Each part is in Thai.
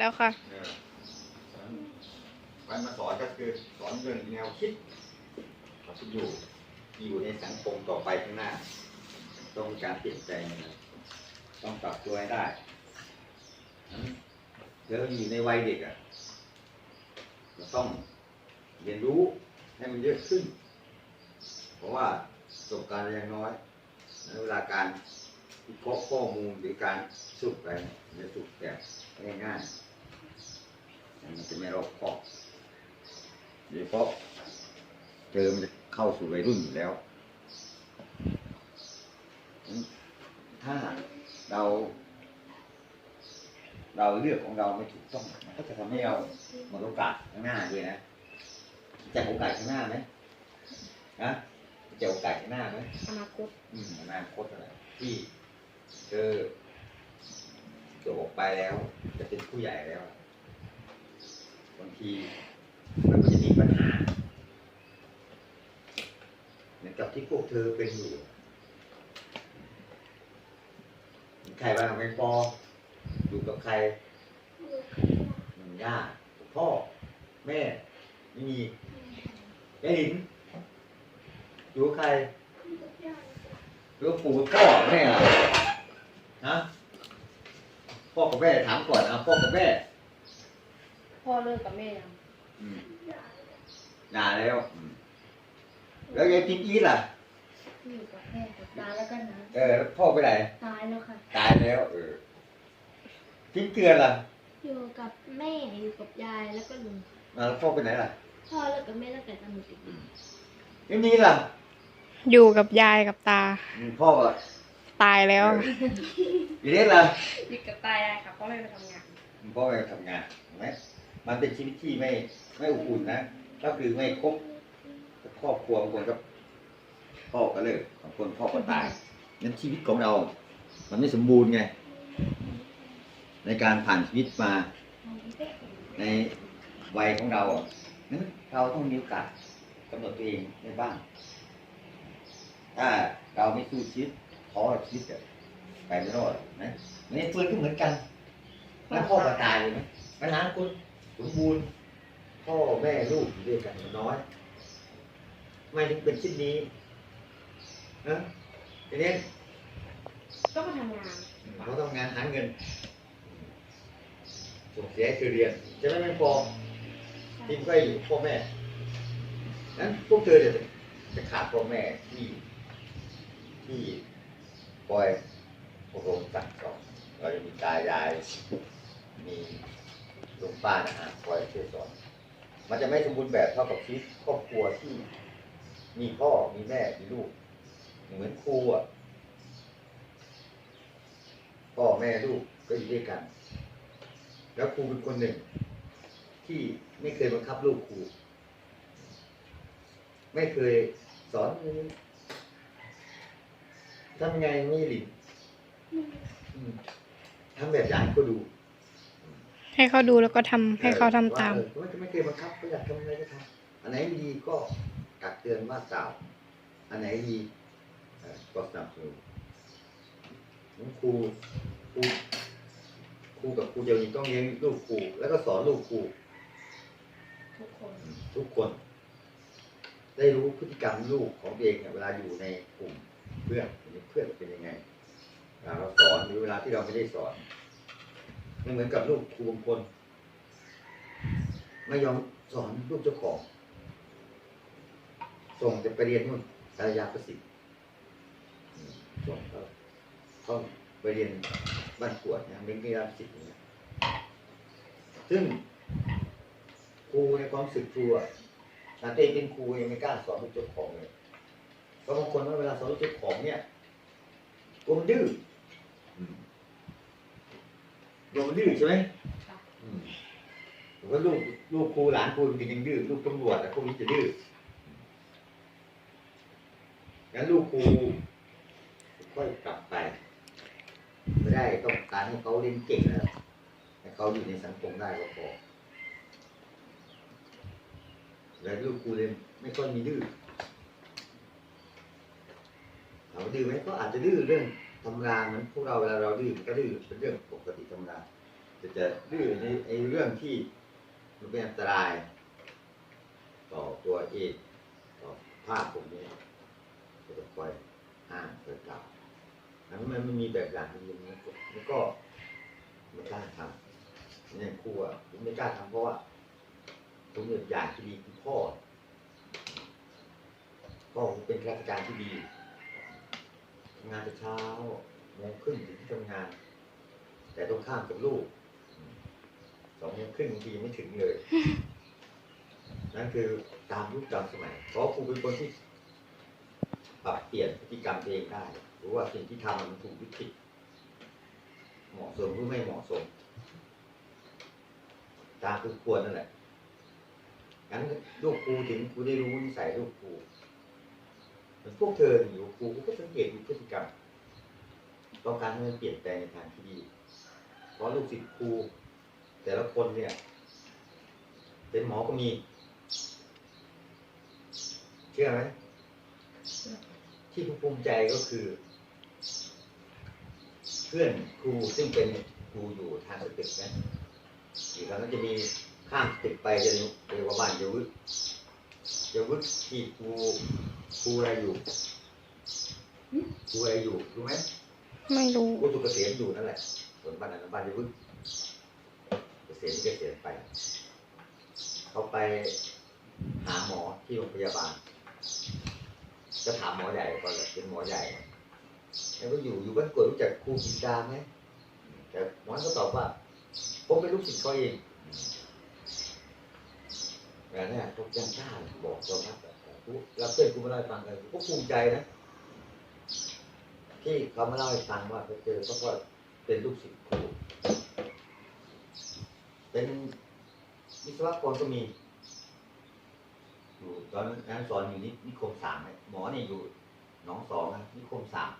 แล้วค่ะเออมันมาสอนก็คือสอนเรื่องแนวคิดเราจะอยู่อยู่ในสังคมต่อไปข้างหน้า ต้องการเปลี่ยนแปลงต้องปรับตัวให้ได้แล้วอยู่ในวัยเด็กอะเราต้องเรียนรู้ให้มันเยอะขึ้น เพราะว่าประสบการณ์ยังน้อยในเวลาการวิเคราะห์ข้อมูลหรือการสรุปไปจะสรุปแบบง่ายๆ มันจะไม่รอบคอบโดยเฉพาะเจอมันจะเข้าสู่วัยรุ่นอยู่แล้ว ถ้าเราเราเลือกของเราไม่ถูกต้องมันก็จะทำให้เราหมดโอกาสข้างหน้าด้วยนะจะโอกาสข้างหน้าไหมนะจะโอกาสข้างหน้าไหมอนาคตอืมอนาคตอะไรที่เจอจบออกไปแล้ว จะเป็นผู้ใหญ่แล้ว บางทีมันก็จะมีปัญหาเหมือนกับที่พวกเธอเป็นอยู่ใครบ้างไม่ปออยู่กับใครหนึ่งย่าพ่อ แม่ไม่มียายหลินอยู่กับใครอยู่กับปู่ก่อแม่ล่ะฮะพ่อกับแม่ถามก่อนนะพ่อกับแม่ พ่อเลิกกับแม่ยังอืมด่าแล้วอืมแล้วยายติ๊กอีทล่ะ อยู่กับแม่กับตาแล้วกันนะเออแล้วพ่อไปไหน ตายแล้วค่ะ ตายแล้ว เออทิ้งเกลือนล่ะอยู่กับแม่อยู่กับยายแล้วก็ลุงอ่าแล้วพ่อไปไหนล่ะพ่อแล้วกับแม่ตั้งแต่ตอนหนูเด็กยังนี้ล่ะอยู่กับยายกับตา อืมพ่ออะตายแล้วอีเล็กล่ะ อยู่กับตายายค่ะพ่อไม่ไปทำงาน พ่อไปทำงานเห็นไหม มันเป็นชีวิตที่ไม่ไม่อบอุ่นนะ ก็คือไม่ครบครอบครัวบางคนก็พ่อก็เลิกบางคนพ่อก็ตายนั้นชีวิตของเรา มันไม่สมบูรณ์ไง ในการผ่านชีวิตมา ในวัยของเรานั้นเราต้องมีโอกาสกำหนดตัวเองในบ้าง ถ้าเราไม่สู้ชีวิตท้อชีวิตอะไปไม่รอดนะในเฟื่อนก็เหมือนกัน แล้วพ่อก็ตายเลยไหมปัญหาคุณ สมบูรณ์ พ่อแม่ลูกอยู่ด้วยกันน้อยไม่ถึงเป็นชิ้นนี้นะทีนี้ก็มาทำงานเขาต้องงานหาเงินส่งเสียให้คือเรียนจะไม่ไม่พอทีมก็อยู่กับพ่อแม่นั้นพวกเธอจะจะขาดพ่อแม่ที่ที่คอยอบรมสั่งสอนเราจะมีตายายมี ลุงป้านะฮะคอยช่วยสอน มันจะไม่สมบูรณ์แบบเท่ากับชีวิตครอบครัวที่ มีพ่อมีแม่มีลูก เหมือนครูอะพ่อแม่ลูกก็อยู่ด้วยกัน แล้วครูเป็นคนหนึ่ง ที่ไม่เคยบังคับลูกครู ไม่เคยสอนทำไงไม่หลินอืมทำแบบอย่างให้เขาดู ให้เขาดูแล้วก็ทำให้เขาทำตามว่เออไม่เคยบังคับเขาอยากทำอะไรก็ทำอันไหนไม่ดีก็ตักเตือนว่ากล่าวอันไหนดีเอ่อก็สนับสนุนนั้นครูครูครูกับครูเดียวนี้ต้องเลี้ยงลูกครูแล้วก็สอนลูกครูทุกคนทุกคน ได้รู้พฤติกรรมลูกของตัวเองเนี่ยเวลาอยู่ในกลุ่มเพื่อนเพื่อนเป็นยังไงเวลาเราสอนหรือเวลาที่เราไม่ได้สอน ไม่เหมือนกับลูกครูบางคนไม่ยอมสอนลูกเจ้าของส่งจะไปเรียนนู่นกายาประสิทธิ์ส่งเขาเขาไปเรียนบ้านกวดนะเม้งกีฬาประสิทธิ์เงี้ยซึ่งครูในความสึกครูอะนาเต้เป็นครูยังไม่กล้าสอนลูกเจ้าของเลยเพราะบางคนว่าเวลาสอนลูกเจ้าของเนี่ยกลัวมันดื้อ อืมกลัวมันดื้อใช่ไหมค่ะอืมผมว่าลูกลูกครูหลานครูมันยังดื้อลูกตำรวจแต่พวกนี้จะดื้องั้นลูกครูค่อยกลับไปไม่ได้ต้องการให้เขาเรียนเก่งแล้วให้เขาอยู่ในสังคมได้ก็พอแล้วลูกครูเลยไม่ค่อยมีดื้อถามว่าดื้อไหมก็อาจจะดื้อเรื่อง ธรรมดาเหมือนพวกเราเวลาเราดื้อมันก็ดื้อเป็นเรื่องปกติธรรมดาจะจะดื้อในไอ้เรื่องที่มันเป็นอันตราย ต่อตัวเองต่อภาพผมนี้ก็จะคอยห้ามคอยกลับนั้นมันไม่มีแบบอย่างที่ดีมันก็มันก็ไม่กล้าทำเนี่ยครูอะผมไม่กล้าทำเพราะว่าผมอยากอย่างที่ดีคือพ่อพ่อผมเป็นข้าราชการที่ดี งานแต่เช้าโมงครึ่งถึงที่ทำงาน แต่ตรงข้ามกับลูกสองโมงครึ่งบางทีไม่ถึงเลย นั่นคือตามยุคตามสมัย เพราะครูเป็นคนที่ปรับเปลี่ยนพฤติกรรมตัวเองได้รู้ว่าสิ่งที่ทำมันถูกหรือผิดเหมาะสมหรือไม่เหมาะสม ตามคือควรนั่นแหละงั้นลูกครูถึงครูได้รู้นิสัยลูกครู มือนพวกเธออยู่ครูครูก็สังเกตดูพฤติกรรมต้องการให้มันเปลี่ยนแปลงในทางที่ดี เพราะลูกศิษย์ครูแต่ละคนเนี่ย เป็นหมอก็มี เชื่อไหมที่ภูมิใจก็คือ เพื่อนครูซึ่งเป็นครูอยู่ทางสตึกนะอยู่แล้วก็จะมีข้ามตึกไปจะเรียกว่าบ้านเยาวึกเยาวึกที่ครูครูอะไรอยู่ครูอะไรอยู่รู้ไหมไม่รู้ครูสุกเกษมอยู่นั่นแหละส่วนบ้านนั้นบ้านเยาวึกเกษมที่เกษมไป เขาไปหาหมอที่โรงพยาบาลจะถามหมอใหญ่ก่อนเลยเป็นหมอใหญ่ แล้วก็อยู่อยู่บ้านกวดรู้จักครูกิจาไหมแต่หมอก็ตอบว่าผมเป็นลูกศิษย์เขาเอง แต่เนี่ยพวกจ้างชาติบอกเราครับแล้วเพื่อนครูมาเล่าให้ฟังกันผมก็ภูมิใจนะที่เขามาเล่าให้ฟังว่าเขาเจอเขาก็เป็นลูกศิษย์ครูเป็นวิศวกรก็มีอยู่ตอนนั้นสอนอยู่นินิคมสามเนี่ยหมอเนี่ยอยู่หนองสองนะนิคมสาม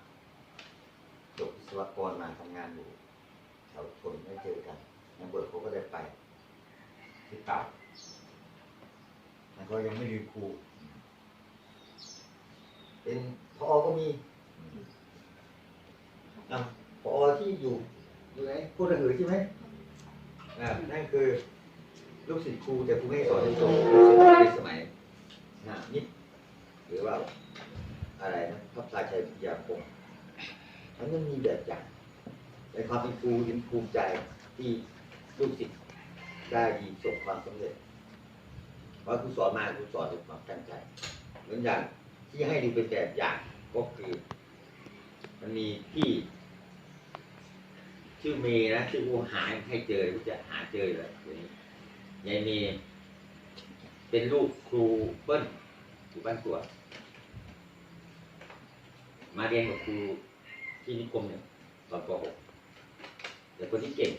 จบวิศวกรมาทำงานอยู่แถวชนไม่เจอกันยังเบิร์เขาก็ได้ไปที่เก่าแล้ว ก็ยังไม่ลืมครูเป็นพอก็มีอะพอที่อยู่อยู่ไหนพูดระหือใช่ไหมอ่านั่นคือลูกศิษย์ครูแต่ครูไม่ได้สอนในตรงลูกศิษย์ในสมัยนะนิดหรือว่าอะไรนะพระพลาชัยวิทยาคมมันยังมีแบบอย่างในความเป็นครูถึงภูมิใจที่ลูกศิษย์ได้ดีประสบความสำเร็จ เพราะครูสอนมาครูสอนด้วยความตั้งใจเหมือนอย่างที่ให้ดูเป็นแบบอย่างก็คือ มันมีพี่ชื่อเมย์นะชื่อครูหาให้เจอรู้จะหาเจอเลยเดี๋ยวนี้ยายเมย์เป็นลูกครูเปิ้ลอยู่บ้านตัวมาเรียนกับครูที่นิคมเนี่ยตอนป .6 แต่คนที่เก่ง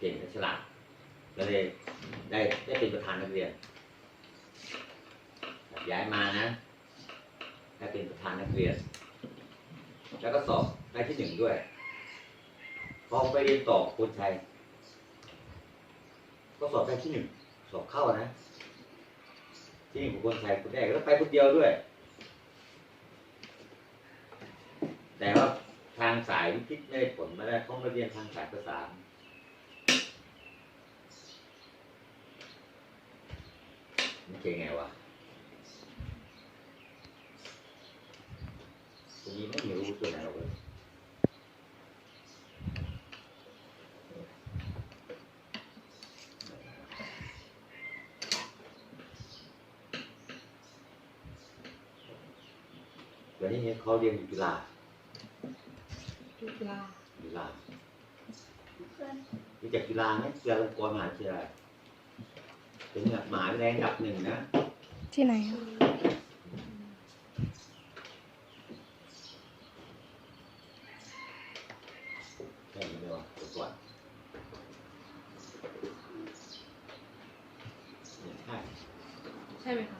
เก่งและฉลาด ก็เลยได้ได้เป็นประธานนักเรียนย้ายมานะได้เป็นประธานนักเรียน แล้วก็สอบได้ที่หนึ่งด้วย พอไปเรียนต่อคนชัยก็สอบได้ที่หนึ่งสอบเข้านะ ที่หนึ่งของคนชัยคนแรกแล้วไปคนเดียวด้วย แต่ว่าทางสายวิทย์ไม่ได้ผลไม่ได้ต้องมาเรียนทางสายภาษา มันเก่งไงวะตรงนี้ไม่มีรู้ตัวไหนหรอกเลยเดี๋ยวนี้เขาเรียนอยู่จุฬาจุฬาจุฬาเพื่อนรู้จักจุฬาไหมจุฬาลงกรณ์มหาวิทยาลัย เป็นแบบหมาแรงดับหนึ่งนะ ที่ไหนอะ แค่นี้เลยวะเดี๋ยวก่อนเนี่ยใช่ ใช่ไหมคะ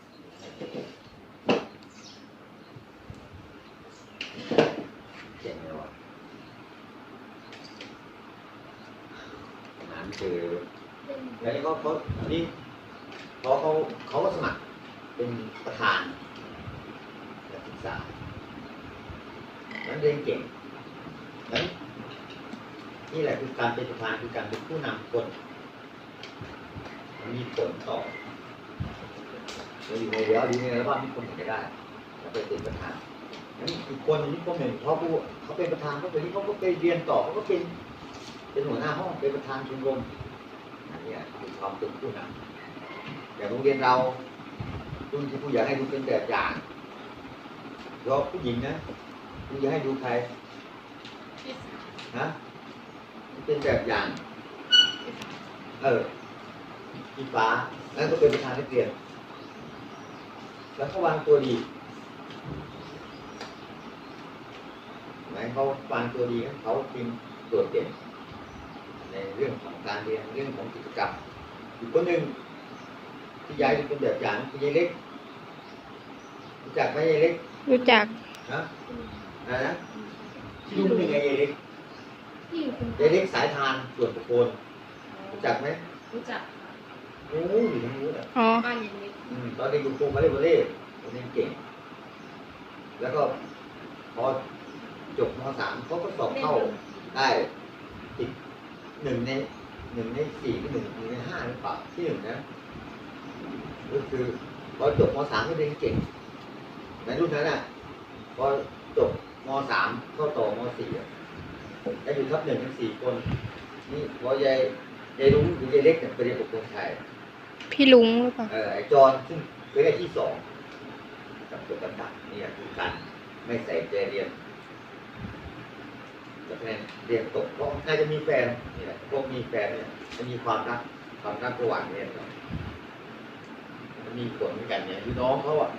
เจ๋งเลยวะหาไม่เจอ เป็น แล้วนี่เขาเขาอันนี้เขาเขาเขาก็สมัครเป็นประธานนักศึกษานั้นเรียนเก่งนั้น นี่แหละคือการเป็นประธานคือการเป็นผู้นำคนมันมีผลต่อ เราอยู่ในเดียวดีในระหว่างมีคนเห็นจะได้เราไปเป็นประธานอันนี้อีกคนนึงที่คนหนึ่งเขาผู้เขาเป็นประธานเขาเป็นที่เขาก็ไปเรียนต่อเขาก็เป็นเป็นหัวหน้าห้องเป็นประธานชมรมอันนี้คือความเป็นผู้นำอย่างโรงเรียนเราคุณที่ผู้อยากให้ดูเป็นแบบอย่างยกผู้หญิงนะคุณอยากให้ดูใครที่สามนะเป็นแบบอย่าง เออพี่ฟ้านั่นก็เป็นประธานนักเรียน แล้วเขาวางตัวดีเห็นไหมเขาวางตัวดีนะเขาจริงโดดเด่นในเรื่องของการเรียนเรื่องของกิจกรรมอีกคนหนึ่งที่ย้ายเป็นแบบอย่างคือยายเล็กรู้จักไหมยายเล็กรู้จักนะอะไรนะที่ลุงเป็นไงยายเล็กที่อยู่คุณยายเล็กสายทานส่วนตะโกนรู้จักไหมรู้จักค่ะโอ้ยอยู่ทางนู้นอะอ๋อบ้านยังเล็กอืม ตอนเด็กอยู่ครูมาเล่นวอลเลย์เล่นเก่ง แล้วก็พอจบมสามเขาก็สอบเข้าได้ติดหนึ่งในหนึ่งในสี่หรือหนึ่งหนึ่งในห้าหรือเปล่าที่หนึ่งนะก็คือพอจบมสามก็เรียนเก่งในรุ่นนั้นอะพอจบมสามเข้าต่อมสี่อะได้อยู่ทับหนึ่งทั้งสี่คน นี่พอยายยายลุงหรือยายเล็กเนี่ยไปเรียนอบรมไทย พี่ลุงหรือเปล่าเออไอจอนซึ่งเป็นได้ที่สองกับตัวกำกับนี่คือการไม่ใส่ใจเรียนแต่คะแนนเรียนตกเพราะน่าจะมีแฟนนี่แหละพวกมีแฟนเนี่ยมันมีความรักความรักระหว่างเรียนกันมันมีผลเหมือนกันเนี่ยคือน้องเขาอะ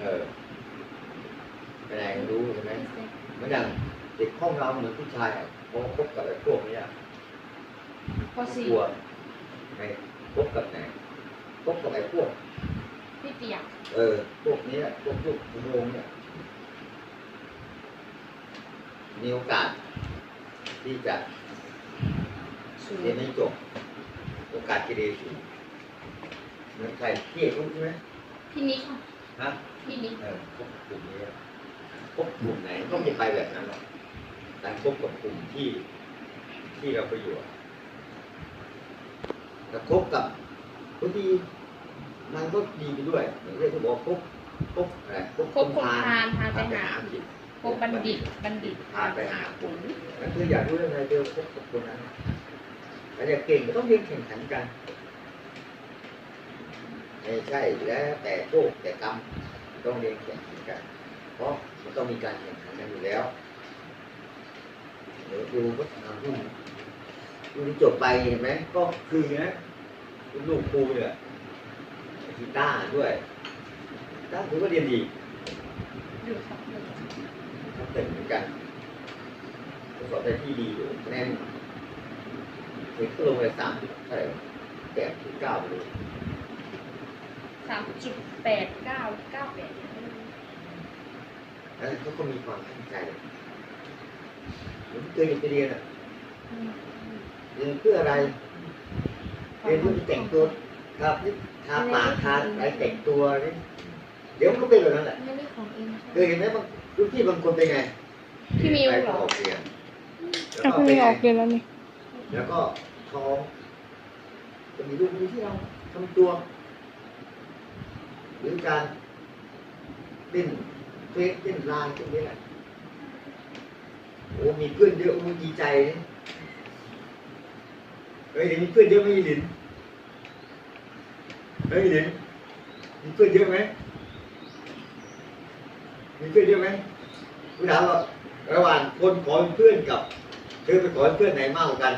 เออเป็นไงรู้ใช่ไหมเหมือนอย่างเด็กห้องเราเหมือนผู้ชายอะพอคบกับไอ้พวกเนี้ยพอสี่กลัว ไอ้พบกับไหนพบกับไอ้พวก พี่เปียกเออ พวกนี้พวกพวกอุโมงค์เนี่ย มีโอกาส ที่จะสูงเรียนไม่จบ โอกาสจะเรียนสูงเหมือนใครพี่เอกรู้ใช่ไหมพี่นิกค่ะฮะ พี่นิกเออพวกกลุ่มนี้พวกกลุ่มไหนก็ไม่ไปแบบนั้นหรอกแต่พบกับกลุ่มที่ ที่เราไปอยู่อะ แต่คบกับคนที่มันก็ดีไปด้วยอย่างเรียกเขาบอกคบคบอะไรคบพบคนพาลพาไปหาผิดพบบัณฑิตบัณฑิตพาไปหาขุนนั่นคืออยากรู้เรื่องอะไรเดียวคบกับคนนั้นแต่อยากเก่งก็ต้องเรียนแข่งขันกันไม่ใช่แล้วแต่โชคแต่กรรมต้องเรียนแข่งขันกัน เพราะมันต้องมีการแข่งขันกันอยู่แล้วเดี๋ยวดูก็ทำรุ่นรุ่ นที่จบไปเห็นไหมก็คือนะลูกครูเนี่ยกีตาร์ด้วยกีตาร์ถือว่าเรียนดีอยู่ครับอยู่ก็เต็มเหมือนกันทดสอบได้ที่ดีอยู่คะแนนเด็กก็ลงไปสามจุดเท่าไหร่แปดจุดเก้าไปเลยสามจุดแปดเก้าเก้าแปดแล้วเขาก็มีความตั้งใจผมเคยไปเรียนอะ เรียนเพื่ออะไรเรียนเพื่อแต่งตัวครับนี่ทาปากทาอะไรแต่งตัวนี่เดี๋ยวมันก็เป็นแบบนั้นแหละไม่ได้ของเองเคยเห็นไหมบางรุ่นพี่บางคนเป็นไงพี่มิวไปเหรอออกเรียนแล้วเอาก็พรุ่งเป็นนี้ไงออกเรียนแล้วนี่แล้วก็ท้องจะมีลูกมือที่เราทำตัว หรือการเล่นเฟซเล่นไลน์พวกนี้แหละโอ้มีเพื่อนเยอะมึงดีใจนะเฮ้ยเดี๋ยวมีเพื่อนเยอะไหมยีหลินเฮ้ยยีหลินมีเพื่อนเยอะไหมมีเพื่อนเยอะไหมกูถามว่าระหว่างคนขอเป็นเพื่อนกับเธอไปขอเป็นเพื่อนไหนมากกว่ากัน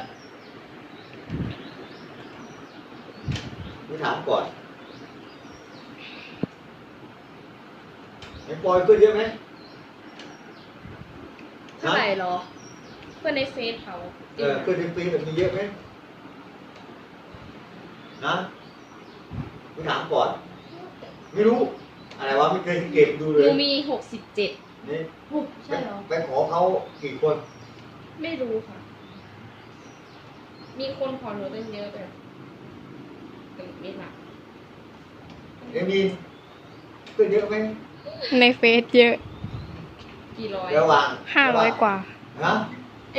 กูถามก่อนไอ้ปอยเพื่อนเยอะไหมเท่าไหร่หรอ เพื่อนในเฟซเขา เออเพื่อนในเฟซมีเยอะไหม นะกูถามก่อน ไม่รู้ อะไรวะไม่เคยสังเกตดูหเลนูยมีหกสิบเจ็ดนี่หกใช่เหรอ ไปขอเขากี่คน ไม่รู้ค่ะ มีคนขอหนูตั้งเยอะแต่แต่ไม่หนักเอ็มีเพื่อนเยอะไหมในเฟซเยอะกี่ร้อย ระหว่างห้าร้อยกว่า ฮะ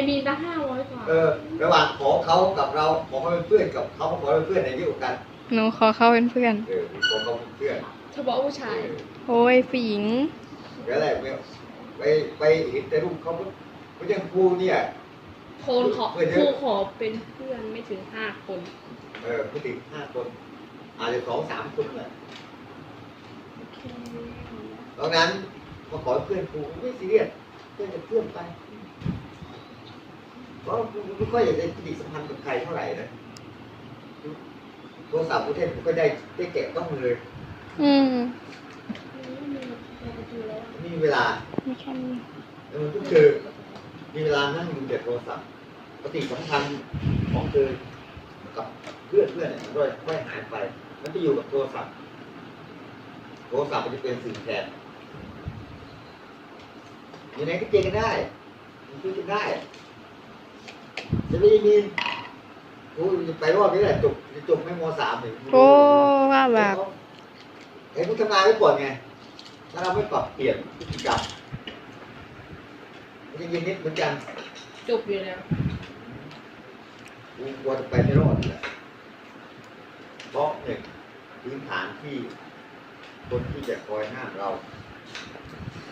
หมีตั้งห้าร้อยกว่าเออระหว่างขอเขากับเราขอเขาเป็นเพื่อนกับเขาขอเป็นเพื่อนในเดียวกันหนูขอเข้าเป็นเพื่อน เออขอเขาเป็นเพื่อนเฉพาะผู้ชายเออโอ้ยผู้หญิง แล้วแหละไปไปไปเห็นแต่รูปเขาไม่ใช่ครูเนี่ย โคนขอเพื่อนเยครูอะขอเป็นเพื่อนไม่ถึงห้าคน เออไม่ถึงห้าคนอาจจะสองสามคนแหละตอนนั้นมาขอเพื่อนครูไม่ซีเรียสเพื่อนจะเพื่อนไป เพราะไม่ค่อยอยากจะปฏิสัมพันธ์กับใครเท่าไหร่นะโทรศัพท์ประเทศผมก็ได้ได้แกะต้องเลยอืมไม่มีเวลาไม่แค่นี้เออก็คือมีเวลานั่งดูแต่โทรศัพท์ปฏิสัมพันธ์ของเธอกับเพื่อนเพื่อนเนี่ยมันก็ค่อยหายไปมันไปอยู่กับโทรศัพท์โทรศัพท์มันจะเป็นสื่อแทนอยู่ไหนก็เจอกันได้มันคุยกันได้ จะไม่มีโอ้ยไปรอบนี้แหละจบจะจบไม่มสามเลยโอ้ว่าแบบเห็นผู้ทำงานไว้ก่อนไงถ้าเราไม่ปรับเปลี่ยนพฤติกรรมมันจะเย็นนิดเหมือนกันจบอยู่แล้วกูกลัวจะไปไม่รอดเลยเพราะหนึ่งพื้นฐานที่คนที่จะคอยห้ามเรา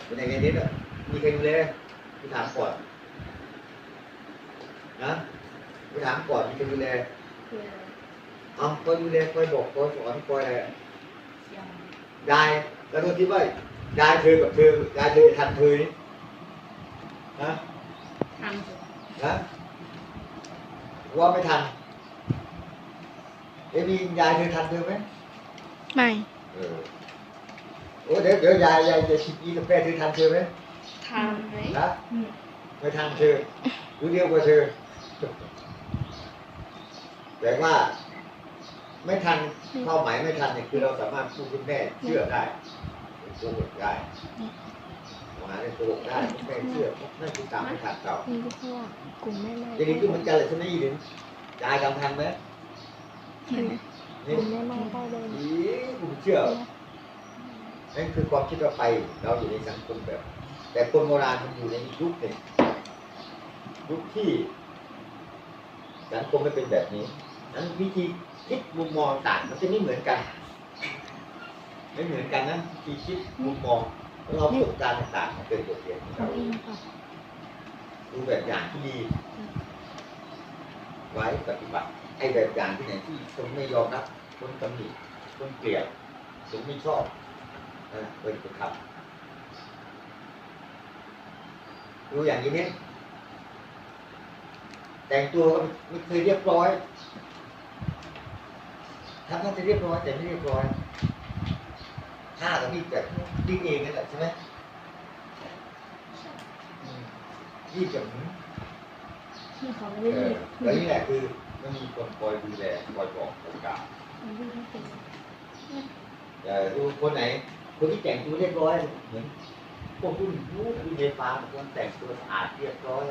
เป็นยังไงนิดอะมีใครดูแลกูถามก่อน นะกูถามก่อนมีใครดูแลเอาคอยดูแลคอยบอกคอยสอนคอยอะไรยายแล้วคนคิดว่ายายเธอกับเธอยายเธอจะทันเธอนี่นะทำเถอะนะว่าไม่ทันเอ้มียายเธอทันเธอไหมไม่เออโอ้เดี๋ยวเดี๋ยวยายยายจะชิกินกาแฟเธอทันเธอไหมทำไหมนะไม่ทันเธอรู้เดียวกว่าเธอ แต่ว่า ไม่ทันเป้าหมายไม่ทันเนี่ยคือเราสามารถพูดคุณแม่เชื่อได้โกหกได้มาได้โกหกได้คุณแม่เชื่อเพราะนั่นคือตามไม่ทันเรานี่ก็คือกลุ่มแม่แม่อย่างนี้ก็เหมือนกันเลยใช่ไหมยีดินยายจำทันไหมเห็นไหมกนี่ลุ่มแม่แม่เข้าเลยอีผมเชื่อนั่นคือความคิดว่าไป เราอยู่ในสังคมแบบ แต่คนโบราณมันอยู่ในอีกยุคหนึ่งยุคที่ สังคมไม่เป็นแบบนี้นั้นวิธีคิดมุมมองต่างมันจะไม่เหมือนกัน ไม่เหมือนกันนะวิธีคิดมุมมองแล้วเราประสบการณ์ต่างๆมันเป็นบทเรียนของเอาเราเองค่ะดูแบบอย่างที่ดี ไว้ปฏิบัติไอ้แบบอย่างที่ไหนที่คนไม่ยอมรับคนตำหนิคนเกลียดคนไม่ชอบนะเป็นคนทำดูอย่างนี้เนี่ย แต่งตัวก็ไม่เคยเรียบร้อยทำน่าจะเรียบร้อยแต่ไม่เรียบร้อยท่าก็มีแบบดิ้งเองนั่นแหละใช่ไหมอืมรีบแบบนี้นี่เขาไม่เอได้อแล้วนี่แหละคือมันมีคนคอยดูแลคอยบอกคอยกล่าวไม่ได้ไม่เป็นแต่ดูคนไหน คนที่แต่งตัวเรียบร้อยเหมือนพวกคุณรู้คุณเยฟ้าบางคนแต่งตัวสะอาดเรียบร้อย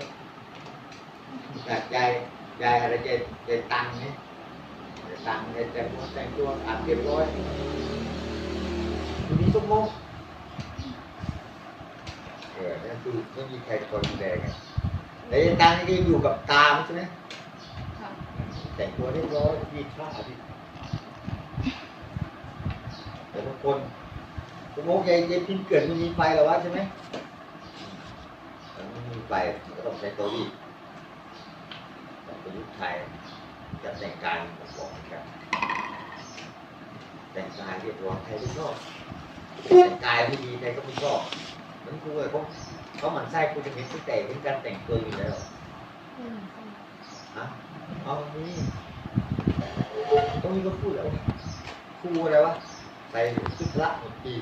แบบยายยายอะไรยายยายตังเนี่ยยายตังยายแต่งตัวแต่งตัวอาดเรียบร้อยคุณนี่สมมติเออนั่นคือไม่มีใครคอยดูแลไงแต่ยายตังนี่ก็อยู่กับตามใช่ไหมค่ะแต่งตัวเรียบร้อยมีค่าที่แต่บางคนสมมติยายยายพินเกิดมันมีไฟหรอวะใช่ไหมมันมีไฟมันก็ต้องใช้ตารีดแต่ ประยุกต์ไทยจะแต่งกายประกอบกันแต่งกายเรียบร้อยใครไม่ชอบแต่งกายไม่ดีใครก็ไม่ชอบเหมือนกูเลยเขาเขาหมั่นไส้กูจะเห็นกูแต่งเป็นการแต่งตัวอยู่แล้วฮะเอานี่ตรงนี้ก็พูดแล้วครูอะไรวะใส่ชุดพระหมดปี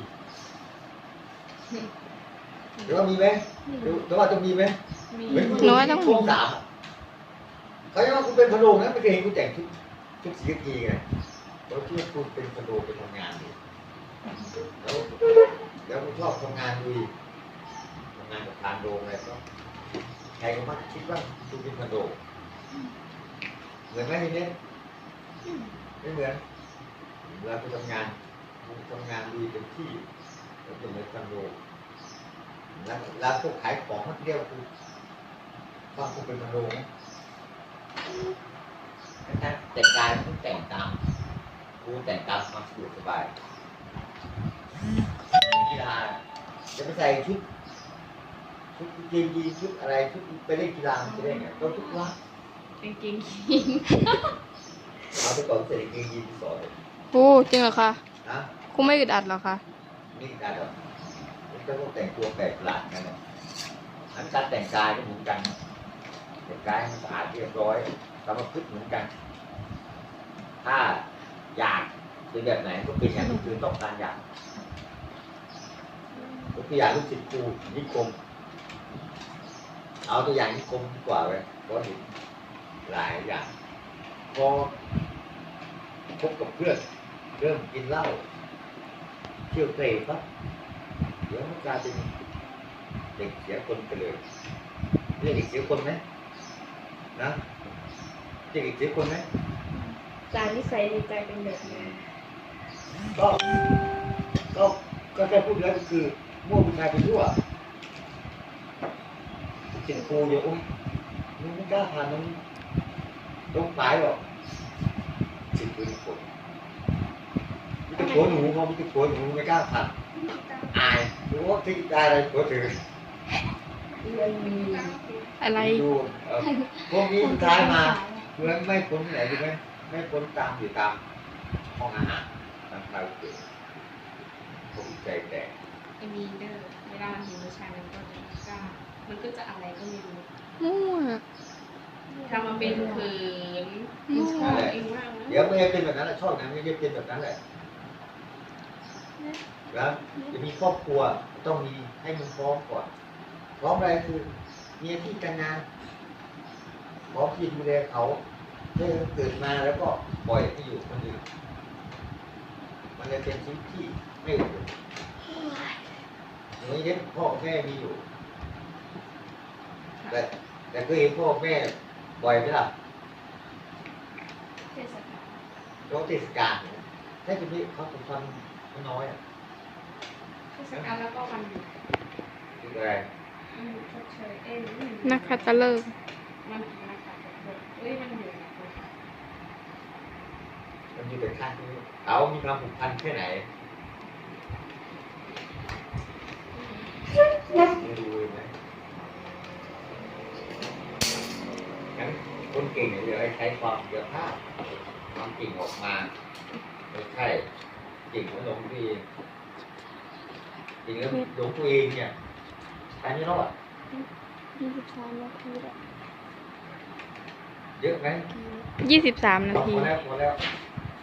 หรือว่ามีไหมหรือหรือว่าจะมีไหมมีเหมือนคุณหนูว่าต้องช่วงสาม อะเขาจะว่าคุณเป็นพะโลงนะไม่เคยเห็นคุณแต่งชุดชุดสีกากีไงเราคิดว่าคุณเป็นพะโลงไปทำงานอยู่แล้วแล้วคุณชอบทำงานดีทำงานกับทานโรงอะไรก็ใครก็มักคิดว่าคุณเป็นพะโลงเหมือนไหมทีนี้ไม่เหมือนเวลาไปทำงานคุณทำงานดีเต็มที่แล้วจะเหมือนคอนโดแล้วแล้วพวกขายของมันเรียกว่าคุณเป็นมโนไหม แต่งกายต้องแต่งตามกูแต่งตามความสะดวกสบายกีฬาจะไปใส่ชุดชุดกางเกงยีนชุดอะไรชุดไปเล่นกีฬามันจะได้ไงต้องทุกวันกางเกงยีนเอาไปก่อนเสร็จกางเกงยีนที่สอนโอ้จริงเหรอคะนะครูไม่อึดอัดเหรอคะนี่การแบบมันก็ต้องแต่งตัวแปลกประหลาดกันนะอันการแต่งกายก็เหมือนกันนะ แต่งกายให้มันสะอาดเรียบร้อยกรรมพฤติเหมือนกัน ถ้าอยากเป็นแบบไหนก็เป็นอย่างที่คือต้องการอยากยกตัวอย่างลูกศิษย์ครูนิคม เอาตัวอย่างนิคมดีกว่าเลยเพราะเห็นหลายอย่างพอคบกับเพื่อนเริ่มกินเหล้าเที่ยวเตะปั๊บเดี๋ยวมันกลายเป็นเด็กเสียคนไปเลยเรียกเด็กเสียคนไหม นะเรียกเด็กเสียคนไหมจานนิสัยในใจเป็นแบบนี้ก็ก็ก็แค่พูดแล้วก็คือมั่วผู้ชายไปทั่วเสียงครูเดี๋ยวอุ้ยมึงไม่กล้าผ่านมึงต้องตายหรอกสิบปืนคนมีแต่ผัวหนูเขามีแต่ผัวหนูไม่กล้าผ่านอายรู้ว่าที่ได้อะไรผัวถือเรียนมี อะไรดูเอ่อพวกนี้สุดท้ายมาเพื่อนไม่พ้นไหนรู้ไหมไม่พ้นตามอยู่ตามห้องอาหารตามคาราโอเกะผมใจแตกจะมีเด้อเวลาเห็นผู้ชายมันก็จะกล้ามันก็จะอะไรก็ไม่รู้มั่ว ทำมาเป็นเขินชอบเองมากนะเดี๋ยวไม่ได้เป็นแบบนั้นแหละชอบนะไม่ได้เป็นแบบนั้นแหละแล้วจะมีครอบครัวต้องมีให้มันพร้อมก่อนพร้อมอะไรคือ มีหน้าที่การงานพร้อมที่ดูแลเขาไม่ให้เขาเกิดมาแล้วก็ปล่อยให้อยู่คนอื่นมันเลยเป็นชีวิตที่ไม่อบอุ่นอย่างนี้เนี่ยพ่อกับแม่มีอยู่ แต่แต่เคยเห็นพ่อแม่บ่อยไหมล่ะเทศกาลช่วงเทศกาลเนี่ยถ้าจะมีเขาทำน้อยอะเทศกาลแล้วก็วันหยุดคืออะไรมันหยุด ชดเชยเอ้ยนักขัตฤกษ์มันนะคะเอ้ยมันอยู่นะมันอยู่แต่ข้างที่เขามีความผูกพันแค่ไหนไม่รู้เลยไหมงั้นคนเก่งเนี่ยจะใช้ความเยอะภาพความเก่งออกมาไม่ใช่เก่งของหลวงตัวเองจริงแล้วหลวงตัวเองเนี่ย ไปไม่รอดยี่สิบสามนาทีแล้วเยอะไหมยี่สิบสามนาพทีอแล้วพอแล้ว